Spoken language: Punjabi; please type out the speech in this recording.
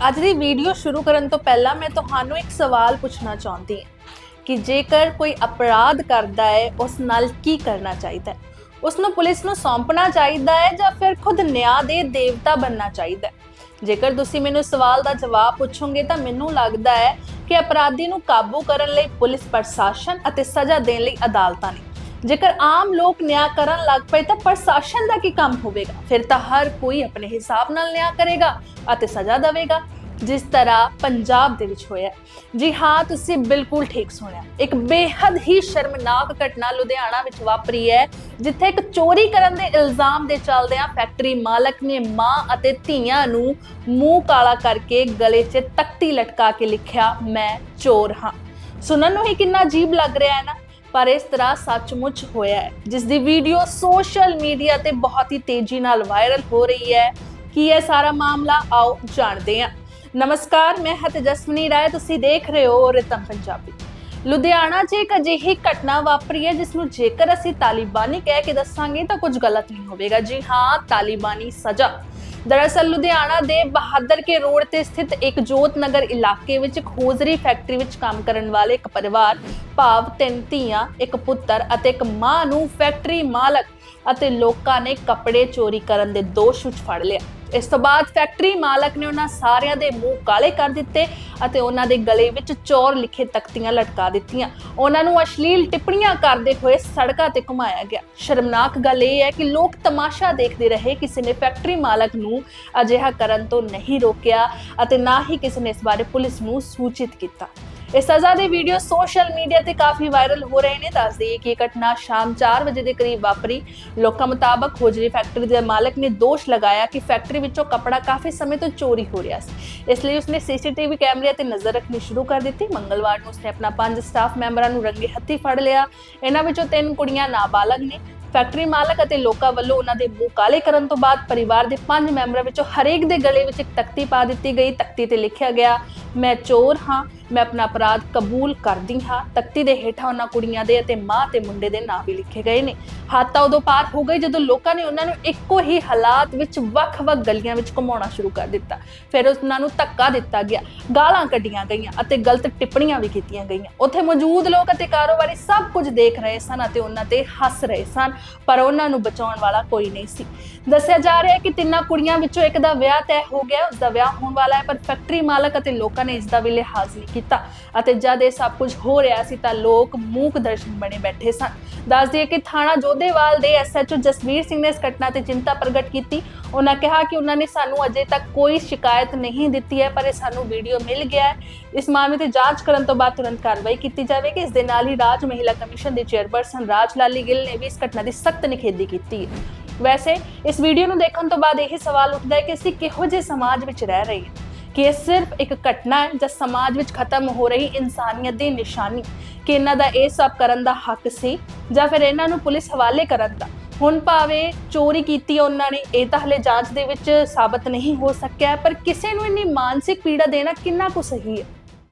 ਅੱਜ ਦੀ ਵੀਡੀਓ ਸ਼ੁਰੂ ਕਰਨ ਤੋਂ ਪਹਿਲਾਂ ਮੈਂ ਤੁਹਾਨੂੰ ਇੱਕ ਸਵਾਲ ਪੁੱਛਣਾ ਚਾਹੁੰਦੀ ਹਾਂ ਕਿ ਜੇਕਰ ਕੋਈ ਅਪਰਾਧ ਕਰਦਾ ਹੈ, ਉਸ ਨਾਲ ਕੀ ਕਰਨਾ ਚਾਹੀਦਾ ਹੈ? ਉਸ ਨੂੰ ਪੁਲਿਸ ਨੂੰ ਸੌਂਪਣਾ ਚਾਹੀਦਾ ਹੈ ਜਾਂ ਫਿਰ ਖੁਦ ਨਿਆਂ ਦੇ ਦੇਵਤਾ ਬਣਨਾ ਚਾਹੀਦਾ ਹੈ? ਜੇਕਰ ਤੁਸੀਂ ਮੈਨੂੰ ਸਵਾਲ ਦਾ ਜਵਾਬ ਪੁੱਛੋਗੇ ਤਾਂ ਮੈਨੂੰ ਲੱਗਦਾ ਹੈ ਕਿ ਅਪਰਾਧੀ ਨੂੰ ਕਾਬੂ ਕਰਨ ਲਈ ਪੁਲਿਸ ਪ੍ਰਸ਼ਾਸਨ ਅਤੇ ਸਜ਼ਾ ਦੇਣ ਲਈ ਅਦਾਲਤਾਂ ਨੇ ਜੇਕਰ ਆਮ ਲੋਕ ਨਿਆਂ ਕਰਨ ਲੱਗ ਪਏ ਤਾਂ ਪ੍ਰਸ਼ਾਸਨ ਦਾ ਕੀ ਕੰਮ ਹੋਵੇਗਾ? ਫਿਰ ਤਾਂ ਹਰ ਕੋਈ ਆਪਣੇ ਹਿਸਾਬ ਨਾਲ ਨਿਆਂ ਕਰੇਗਾ ਅਤੇ ਸਜ਼ਾ ਦੇਵੇਗਾ, ਜਿਸ ਤਰ੍ਹਾਂ ਪੰਜਾਬ ਦੇ ਵਿੱਚ ਹੋਇਆ ਜੀ ਹਾਂ, ਤੁਸੀਂ ਬਿਲਕੁਲ ਠੀਕ ਸੁਣਿਆ। ਇੱਕ ਬੇਹੱਦ ਹੀ ਸ਼ਰਮਨਾਕ ਘਟਨਾ ਲੁਧਿਆਣਾ ਵਿੱਚ ਵਾਪਰੀ ਹੈ, ਜਿੱਥੇ ਇੱਕ ਚੋਰੀ ਕਰਨ ਦੇ ਇਲਜ਼ਾਮ ਦੇ ਚੱਲਦਿਆਂ ਫੈਕਟਰੀ ਮਾਲਕ ਨੇ ਮਾਂ ਅਤੇ ਧੀਆਂ ਨੂੰ ਮੂੰਹ ਕਾਲਾ ਕਰਕੇ ਗਲੇ 'ਚ ਤਖਤੀ ਲਟਕਾ ਕੇ ਲਿਖਿਆ, ਮੈਂ ਚੋਰ ਹਾਂ। ਸੁਣਨ ਨੂੰ ਹੀ ਕਿੰਨਾ ਅਜੀਬ ਲੱਗ ਰਿਹਾ ਹੈ ਨਾ। ਪਰ ਇਸ ਤਰ੍ਹਾਂ ਸੱਚਮੁੱਚ ਹੋਇਆ ਹੈ, ਜਿਸ ਦੀ ਵੀਡੀਓ ਸੋਸ਼ਲ ਮੀਡੀਆ ਤੇ ਬਹੁਤ ਹੀ ਤੇਜ਼ੀ ਨਾਲ ਵਾਇਰਲ ਹੋ ਰਹੀ ਹੈ। ਕੀ ਇਹ ਸਾਰਾ ਮਾਮਲਾ? ਆਓ ਜਾਣਦੇ ਹਾਂ। ਨਮਸਕਾਰ, ਮੈਂ ਹਾਂ ਤੇਜਸਵਨੀ ਰਾਏ, ਤੁਸੀਂ ਦੇਖ ਰਹੇ ਹੋ ਰਿਤਮ ਪੰਜਾਬੀ। ਲੁਧਿਆਣਾ 'ਚ ਇੱਕ ਅਜਿਹੀ ਘਟਨਾ ਵਾਪਰੀ ਹੈ, ਜਿਸ ਨੂੰ ਜੇਕਰ ਅਸੀਂ ਤਾਲਿਬਾਨੀ ਕਹਿ ਕੇ ਦੱਸਾਂਗੇ ਤਾਂ ਕੁਝ ਗਲਤ ਨਹੀਂ ਹੋਵੇਗਾ। ਜੀ ਹਾਂ, ਤਾਲਿਬਾਨੀ ਸਜ਼ਾ। ਦਰਅਸਲ ਲੁਧਿਆਣਾ ਦੇ ਬਹਾਦਰ ਕੇ ਰੋਡ ਤੇ ਸਥਿਤ ਇੱਕ ਜੋਤ ਨਗਰ ਇਲਾਕੇ ਵਿੱਚ ਖੋਜਰੀ ਫੈਕਟਰੀ ਵਿੱਚ ਕੰਮ ਕਰਨ ਵਾਲੇ ਇੱਕ ਪਰਿਵਾਰ, ਭਾਵ ਤਿੰਨ ਧੀਆਂ, ਇੱਕ ਪੁੱਤਰ ਅਤੇ ਇੱਕ ਮਾਂ ਨੂੰ ਫੈਕਟਰੀ ਮਾਲਕ ਅਤੇ ਲੋਕਾਂ ਨੇ ਕੱਪੜੇ ਚੋਰੀ ਕਰਨ ਦੇ ਦੋਸ਼ ਵਿੱਚ ਫੜ ਲਿਆ। ਇਸ ਤੋਂ ਬਾਅਦ ਫੈਕਟਰੀ ਮਾਲਕ ਨੇ ਉਹਨਾਂ ਸਾਰਿਆਂ ਦੇ ਮੂੰਹ ਕਾਲੇ ਕਰ ਦਿੱਤੇ ਅਤੇ ਉਹਨਾਂ ਦੇ ਗਲੇ ਵਿੱਚ ਚੋਰ ਲਿਖੇ ਤਖਤੀਆਂ ਲਟਕਾ ਦਿੱਤੀਆਂ। ਉਹਨਾਂ ਨੂੰ ਅਸ਼ਲੀਲ ਟਿੱਪਣੀਆਂ ਕਰਦੇ ਹੋਏ ਸੜਕਾਂ ਤੇ ਘੁਮਾਇਆ ਗਿਆ। ਸ਼ਰਮਨਾਕ ਗੱਲ ਇਹ ਹੈ ਕਿ ਲੋਕ ਤਮਾਸ਼ਾ ਦੇਖਦੇ ਰਹੇ, ਕਿਸੇ ਨੇ ਫੈਕਟਰੀ ਮਾਲਕ ਨੂੰ ਅਜਿਹਾ ਕਰਨ ਤੋਂ ਨਹੀਂ ਰੋਕਿਆ ਅਤੇ ਨਾ ਹੀ ਕਿਸੇ ਨੇ ਇਸ ਬਾਰੇ ਪੁਲਿਸ ਨੂੰ ਸੂਚਿਤ ਕੀਤਾ। ਇਸ ਸਜ਼ਾ ਦੇ ਵੀਡੀਓ ਸੋਸ਼ਲ ਮੀਡੀਆ ਤੇ ਕਾਫੀ ਵਾਇਰਲ ਹੋ ਰਹੇ ਨੇ। ਦੱਸ ਦਈਏ ਕਿ ਇਹ ਘਟਨਾ ਸ਼ਾਮ 4 ਵਜੇ ਦੇ ਕਰੀਬ ਵਾਪਰੀ। ਲੋਕਾਂ ਮੁਤਾਬਕ ਹੋਜਰੀ ਫੈਕਟਰੀ ਦੇ ਮਾਲਕ ਨੇ ਦੋਸ਼ ਲਗਾਇਆ ਕਿ ਫੈਕਟਰੀ ਵਿੱਚੋਂ ਕੱਪੜਾ ਕਾਫੀ ਸਮੇਂ ਤੋਂ ਚੋਰੀ ਹੋ ਰਿਹਾ ਸੀ। ਇਸ ਲਈ ਉਸਨੇ ਸੀਸੀਟੀਵੀ ਕੈਮਰੇ ਤੇ ਨਜ਼ਰ ਰੱਖਣੀ ਸ਼ੁਰੂ ਕਰ ਦਿੱਤੀ। ਮੰਗਲਵਾਰ ਨੂੰ ਉਸਨੇ ਆਪਣਾ ਪੰਜ ਸਟਾਫ ਮੈਂਬਰਾਂ ਨੂੰ ਰੰਗੇ ਹੱਥੀ ਫੜ ਲਿਆ। ਇਹਨਾਂ ਵਿੱਚੋਂ ਤਿੰਨ ਕੁੜੀਆਂ ਨਾਬਾਲਗ ਨੇ। ਫੈਕਟਰੀ ਮਾਲਕ ਅਤੇ ਲੋਕਾਂ ਵੱਲੋਂ ਉਹਨਾਂ ਦੇ ਮੂੰਹ ਕਾਲੇ ਕਰਨ ਤੋਂ ਬਾਅਦ ਪਰਿਵਾਰ ਦੇ ਪੰਜ ਮੈਂਬਰਾਂ ਵਿੱਚੋਂ ਹਰੇਕ ਦੇ ਗਲੇ ਵਿੱਚ ਇੱਕ ਤਖਤੀ ਪਾ ਦਿੱਤੀ ਗਈ। ਤਖਤੀ ਤੇ ਲਿਖਿਆ ਗਿਆ, ਮੈਂ ਚੋਰ ਹਾਂ। ਮੈਂ ਆਪਣਾ ਅਪਰਾਧ ਕਬੂਲ ਕਰਦੀ ਹਾਂ। ਤਖਤੀ ਦੇ ਹੇਠਾਂ ਉਹਨਾਂ ਕੁੜੀਆਂ ਦੇ ਅਤੇ ਮਾਂ ਤੇ ਮੁੰਡੇ ਦੇ ਨਾਂ ਵੀ ਲਿਖੇ ਗਏ ਨੇ। ਹੱਦ ਤਾਂ ਉਦੋਂ ਪਾਰ ਹੋ ਗਈ ਜਦੋਂ ਲੋਕਾਂ ਨੇ ਉਹਨਾਂ ਨੂੰ ਇੱਕੋ ਹੀ ਹਾਲਾਤ ਵਿੱਚ ਵੱਖ-ਵੱਖ ਗਲੀਆਂ ਵਿੱਚ ਘੁਮਾਉਣਾ ਸ਼ੁਰੂ ਕਰ ਦਿੱਤਾ। ਫਿਰ ਉਹਨਾਂ ਨੂੰ ਧੱਕਾ ਦਿੱਤਾ ਗਿਆ। ਗਾਲਾਂ ਕੱਢੀਆਂ ਗਈਆਂ ਅਤੇ ਗਲਤ ਟਿੱਪਣੀਆਂ ਵੀ ਕੀਤੀਆਂ ਗਈਆਂ। ਉੱਥੇ ਮੌਜੂਦ ਲੋਕ ਅਤੇ ਕਾਰੋਬਾਰੀ ਸਭ ਕੁਝ ਦੇਖ ਰਹੇ ਸਨ ਅਤੇ ਉਹਨਾਂ ਤੇ ਹੱਸ ਰਹੇ ਸਨ, ਪਰ ਉਹਨਾਂ ਨੂੰ ਬਚਾਉਣ ਵਾਲਾ ਕੋਈ ਨਹੀਂ ਸੀ। ਦੱਸਿਆ ਜਾ ਰਿਹਾ ਹੈ ਕਿ ਤਿੰਨਾਂ ਕੁੜੀਆਂ ਵਿੱਚੋਂ ਇੱਕ ਦਾ ਵਿਆਹ ਤੈਅ ਹੋ ਗਿਆ ਉਸ ਦਾ ਵਿਆਹ ਹੋਣ ਵਾਲਾ ਹੈ, ਪਰ ਫੈਕਟਰੀ ਮਾਲਕ ਅਤੇ ਲੋਕਾਂ ਨੇ ਇਸ ਦਾ ਵੀ ਲਿਹਾਜ਼ ਨਹੀਂ ਕੀਤਾ ਅਤੇ ਜਦ ਇਹ ਸਭ ਕੁਝ ਹੋ ਰਿਹਾ ਸੀ ਤਾਂ ਲੋਕ ਮੂਕ ਦਰਸ਼ਨ ਬਣੇ ਬੈਠੇ ਸਨ। ਦੱਸ ਦਈਏ ਕਿ ਥਾਣਾ ਜੋਧੇਵਾਲ ਦੇ ਐਸਐਚਓ ਜਸਵੀਰ ਸਿੰਘ ਨੇ ਇਸ ਘਟਨਾ ਤੇ ਚਿੰਤਾ ਪ੍ਰਗਟ ਕੀਤੀ। ਉਹਨਾਂ ਕਿਹਾ ਕਿ ਉਹਨਾਂ ਨੇ ਸਾਨੂੰ ਅਜੇ ਤੱਕ ਕੋਈ ਸ਼ਿਕਾਇਤ ਨਹੀਂ ਦਿੱਤੀ ਹੈ, ਪਰ ਇਹ ਸਾਨੂੰ ਵੀਡੀਓ ਮਿਲ ਗਿਆ ਹੈ। ਇਸ ਮਾਮਲੇ ਤੇ ਜਾਂਚ ਕਰਨ ਤੋਂ ਬਾਅਦ ਤੁਰੰਤ ਕਾਰਵਾਈ ਕੀਤੀ ਜਾਵੇਗੀ। ਇਸ ਦੇ ਨਾਲ ਹੀ ਰਾਜ ਮਹਿਲਾ ਕਮਿਸ਼ਨ ਦੇ ਚੇਅਰਪਰਸਨ ਰਾਜ ਲਾਲੀ ਗਿੱਲ ਨੇ ਵੀ ਇਸ ਘਟਨਾ ਦੀ ਸਖਤ ਨਿਖੇਧੀ ਕੀਤੀ ਹੈ। ਵੈਸੇ ਇਸ ਵੀਡੀਓ ਨੂੰ ਦੇਖਣ ਤੋਂ ਬਾਅਦ ਇਹ ਸਵਾਲ ਉੱਠਦਾ ਹੈ ਕਿ ਅਸੀਂ ਕਿਹੋ ਜਿਹੇ ਸਮਾਜ ਵਿੱਚ ਰਹਿ ਰਹੇ ਹਾਂ। ਕਿ ਇਹ ਸਿਰਫ ਇੱਕ ਘਟਨਾ ਹੈ ਜਾਂ ਸਮਾਜ ਵਿੱਚ ਖਤਮ ਹੋ ਰਹੀ ਇਨਸਾਨੀਅਤ ਦੀ ਨਿਸ਼ਾਨੀ, ਕਿ ਇਹਨਾਂ ਦਾ ਇਹ ਸਭ ਕਰਨ ਦਾ ਹੱਕ ਸੀ ਜਾਂ ਫਿਰ ਇਹਨਾਂ ਨੂੰ ਪੁਲਿਸ ਹਵਾਲੇ ਕਰਨ ਦਾ। ਹੁਣ ਭਾਵੇਂ ਚੋਰੀ ਕੀਤੀ ਉਹਨਾਂ ਨੇ, ਇਹ ਤਾਂ ਹਲੇ ਜਾਂਚ ਦੇ ਵਿੱਚ ਸਾਬਤ ਨਹੀਂ ਹੋ ਸਕਿਆ, ਪਰ ਕਿਸੇ ਨੂੰ ਇੰਨੀ ਮਾਨਸਿਕ ਪੀੜਾ ਦੇਣਾ ਕਿੰਨਾ ਕੁ ਸਹੀ ਹੈ?